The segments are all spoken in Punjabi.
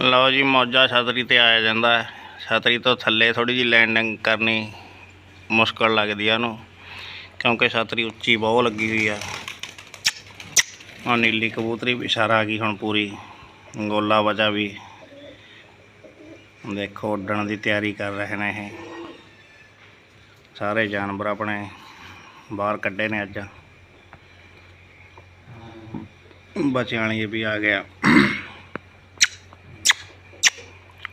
ਲਓ ਜੀ, ਮੌਜਾ ਛਤਰੀ ਤੇ ਆਇਆ ਜਾਂਦਾ ਹੈ। ਛਤਰੀ ਤੋਂ ਥੱਲੇ ਥੋੜੀ ਜਿਹੀ ਲੈਂਡਿੰਗ ਕਰਨੀ ਮੁਸ਼ਕਲ ਲੱਗਦੀ ਆ ਉਹਨੂੰ, ਕਿਉਂਕਿ ਛਤਰੀ ਉੱਚੀ ਬਹੁਤ ਲੱਗੀ ਹੋਈ ਆ। ਆ ਨੀਲੀ ਕਬੂਤਰੀ ਵੀ ਇਸ਼ਾਰਾ ਆ ਗਈ ਹੁਣ ਪੂਰੀ, ਗੋਲਾ ਵਜਾ ਵੀ। ਦੇਖੋ, ਉੱਡਣ ਦੀ ਤਿਆਰੀ ਕਰ ਰਹੇ ਨੇ ਇਹ। ਸਾਰੇ ਜਾਨਵਰ ਆਪਣੇ ਬਾਹਰ ਕੱਢੇ ਨੇ ਅੱਜ। ਬੱਚਿਆਂ ਵਾਲੀ ਵੀ ਆ ਗਿਆ।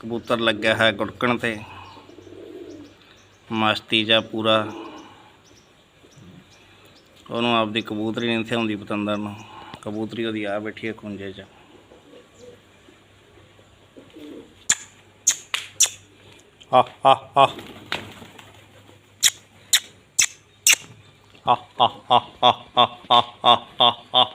ਕਬੂਤਰ ਲੱਗਿਆ ਹੈ ਗੁੜਕਣ ਤੇ। ਮਸਤੀ ਜਾ ਪੂਰਾ। ਉਹਨੂੰ ਆਪਦੀ ਕਬੂਤਰੀ ਨਹੀਂ ਇੱਥੇ ਆਉਂਦੀ ਪਤੰਦਰ ਨੂੰ। ਕਬੂਤਰੀ ਉਹਦੀ ਆ ਬੈਠੀ ਹੈ ਖੁੰਝੇ 'ਚ। ਆ ਆ। ਆ ਆ ਆ ਆ ਆ ਆ ਆ ਆ ਆ।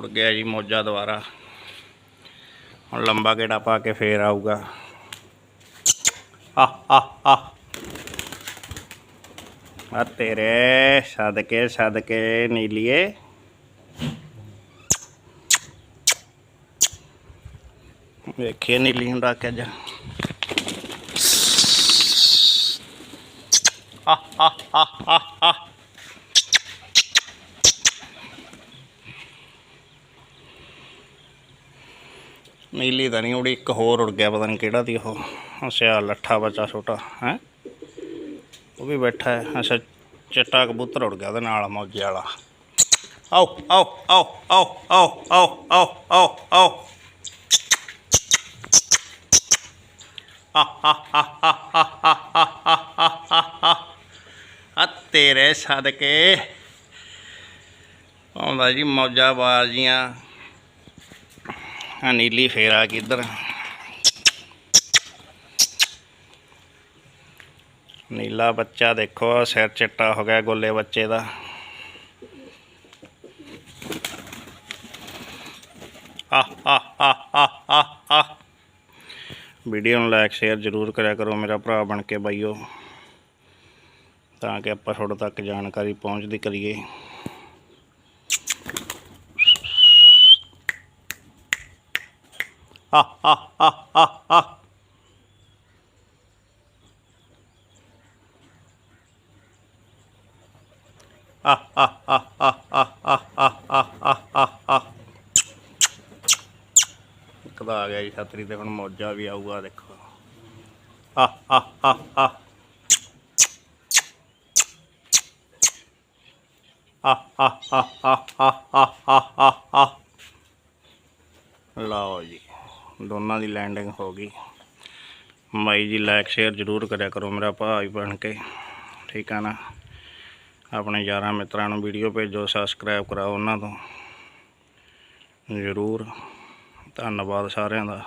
ਉੜ ਗਿਆ ਜੀ ਮੋਜਾ ਦੁਬਾਰਾ। ਹੁਣ ਲੰਬਾ ਗੇੜਾ ਪਾ ਕੇ ਫੇਰ ਆਊਗਾ। ਆ ਆ ਆ ਆ ਤੇਰੇ, ਸਦਕੇ ਸਦਕੇ ਨੀਲੀਏ। ਵੇਖੀਏ ਨੀਲੀ ਹੁੰਦਾ ਕਿ ਅੱਜ। ਆ ਆ ਆ ਆ ਆ ਨੀਲੀ ਤਾਂ ਨਹੀਂ ਉੜੀ ਇੱਕ ਹੋਰ ਉੜ ਗਿਆ, ਪਤਾ ਨਹੀਂ ਕਿਹੜਾ ਦੀ ਉਹ। ਅੱਛਾ ਲੱਠਾ ਬੱਚਾ ਛੋਟਾ, ਹੈ? ਉਹ ਵੀ ਬੈਠਾ ਹੈ। ਅੱਛਾ, ਚਿੱਟਾ ਕਬੂਤਰ ਉੜ ਗਿਆ ਉਹਦੇ ਨਾਲ, ਮੌਜੇ ਵਾਲਾ। ਆਓ ਆਓ ਆਓ ਆਓ ਆਓ ਆਓ ਆਓ ਆਓ ਆਓ। ਆ ਤੇਰੇ ਸਦਕੇ। ਆਉਂਦਾ ਜੀ ਮੌਜਾ ਬਾਜ਼ੀਆਂ ਆ ਨੀਲੀ ਫੇਰਾ ਕਿੱਧਰ ਨੀਲਾ ਬੱਚਾ ਦੇਖੋ, ਸਿਰ ਚਿੱਟਾ ਹੋ ਗਿਆ ਗੋਲੇ ਬੱਚੇ ਦਾ। ਆ ਆ ਆ ਆ ਆ ਆ ਵੀਡੀਓ ਨੂੰ ਲਾਈਕ ਸ਼ੇਅਰ ਜ਼ਰੂਰ ਕਰਿਆ ਕਰੋ ਮੇਰਾ ਭਰਾ ਬਣ ਕੇ ਬਾਈਓ। ਤਾਂ ਕਿ ਆਪਾਂ ਤੁਹਾਡੇ ਤੱਕ ਜਾਣਕਾਰੀ ਪਹੁੰਚਦੀ ਕਰੀਏ। ਆ ਆ ਆ ਆ ਆ ਆ ਆ ਆ ਆ ਆ ਆ ਆ ਆ ਆ ਆ ਕਦਾ ਆ ਗਿਆ ਜੀ ਛਤਰੀ ਤੇ, ਹੁਣ ਮੌਜਾ ਵੀ ਆਊਗਾ, ਦੇਖੋ। ਆ ਆ ਆ ਆ ਆ ਆ ਆ ਆ ਆ ਆ ਆ ਜੀ। ਦੋਨਾਂ ਦੀ ਲੈਂਡਿੰਗ ਹੋ ਗਈ। ਮਾਈ ਜੀ ਲਾਈਕ ਸ਼ੇਅਰ ਜ਼ਰੂਰ ਕਰਿਆ ਕਰੋ ਮੇਰਾ ਭਾਈ ਬਣ ਕੇ। ਠੀਕ ਆ ਨਾ? ਆਪਣੇ ਯਾਰਾਂ ਮਿੱਤਰਾਂ ਨੂੰ ਵੀਡੀਓ ਭੇਜੋ ਸਬਸਕ੍ਰਾਈਬ ਕਰਾਓ ਉਹਨਾਂ ਤੋਂ। ਜ਼ਰੂਰ। ਧੰਨਵਾਦ ਸਾਰਿਆਂ ਦਾ।